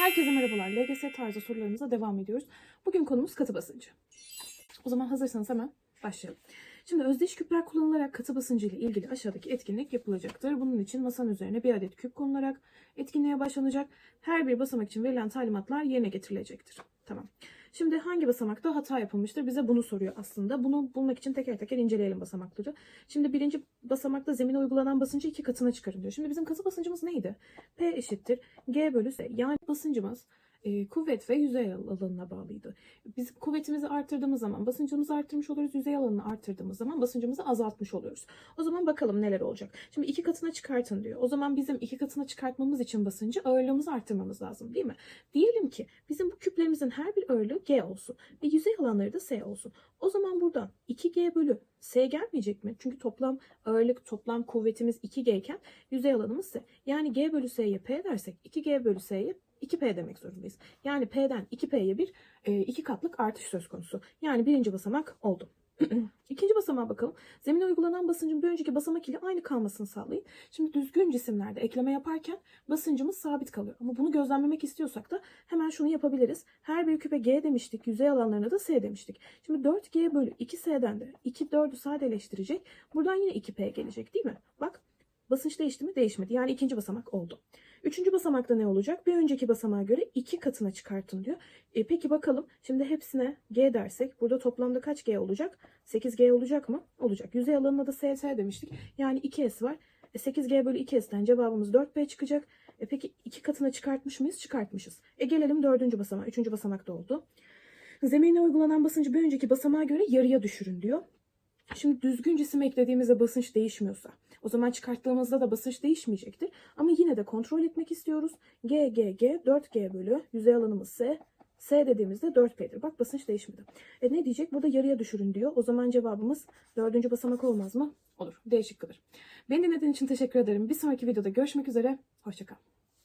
Herkese merhabalar. LGS tarzı sorularımıza devam ediyoruz. Bugün konumuz katı basıncı. O zaman hazırsanız hemen başlayalım. Şimdi özdeş küpler kullanılarak katı basıncı ile ilgili aşağıdaki etkinlik yapılacaktır. Bunun için masanın üzerine bir adet küp konularak etkinliğe başlanacak. Her bir basamak için verilen talimatlar yerine getirilecektir. Tamam. Şimdi hangi basamakta hata yapılmıştır? Bize bunu soruyor aslında. Bunu bulmak için teker teker inceleyelim basamakları. Şimdi birinci basamakta zemine uygulanan basıncı iki katına çıkarın diyor. Şimdi bizim katı basıncımız neydi? P eşittir G bölü S. Yani basıncımız e, kuvvet ve yüzey alanına bağlıydı. Biz kuvvetimizi arttırdığımız zaman basıncımızı arttırmış oluyoruz. Yüzey alanını arttırdığımız zaman basıncımızı azaltmış oluyoruz. O zaman bakalım neler olacak. Şimdi iki katına çıkartın diyor. O zaman bizim iki katına çıkartmamız için basıncı ağırlığımızı arttırmamız lazım değil mi? Diyelim ki küplerimizin her bir ağırlığı G olsun ve yüzey alanları da S olsun. O zaman buradan 2G bölü S gelmeyecek mi? Çünkü toplam ağırlık, toplam kuvvetimiz 2G iken yüzey alanımız S. Yani G bölü S'ye P dersek 2G bölü S'ye 2P demek zorundayız. Yani P'den 2P'ye bir e, iki katlık artış söz konusu. Yani birinci basamak oldu. İkinci basamağa bakalım. Zemine uygulanan basıncın bir önceki basamak ile aynı kalmasını sağlayın. Şimdi düzgün cisimlerde ekleme yaparken basıncımız sabit kalıyor. Ama bunu gözlemlemek istiyorsak da hemen şunu yapabiliriz. Her bir küpe G demiştik. Yüzey alanlarına da S demiştik. Şimdi 4G bölü 2S'den de 2 4'ü sadeleştirecek. Buradan yine 2P gelecek değil mi? Bak basınç değişti mi? Değişmedi. Yani ikinci basamak oldu. Üçüncü basamakta ne olacak? Bir önceki basamağa göre iki katına çıkartın diyor. E, peki bakalım şimdi hepsine G dersek burada toplamda kaç G olacak? 8G olacak mı? Olacak. Yüzey alanına da SS demiştik. Yani 2S var. E, 8G bölü 2S'ten cevabımız 4P çıkacak. E, peki iki katına çıkartmış mıyız? Çıkartmışız. E gelelim dördüncü basamağa. Üçüncü basamakta oldu. Zemine uygulanan basıncı bir önceki basamağa göre yarıya düşürün diyor. Şimdi düzgün cisim eklediğimizde basınç değişmiyorsa o zaman çıkarttığımızda da basınç değişmeyecektir. Ama yine de kontrol etmek istiyoruz. G, G, G, 4G bölü yüzey alanımız S. S dediğimizde 4P'dir. Bak basınç değişmedi. E ne diyecek? Burada yarıya düşürün diyor. O zaman cevabımız dördüncü basamak olmaz mı? Olur. D şıkkıdır. Beni dinlediğin için teşekkür ederim. Bir sonraki videoda görüşmek üzere. Hoşçakal.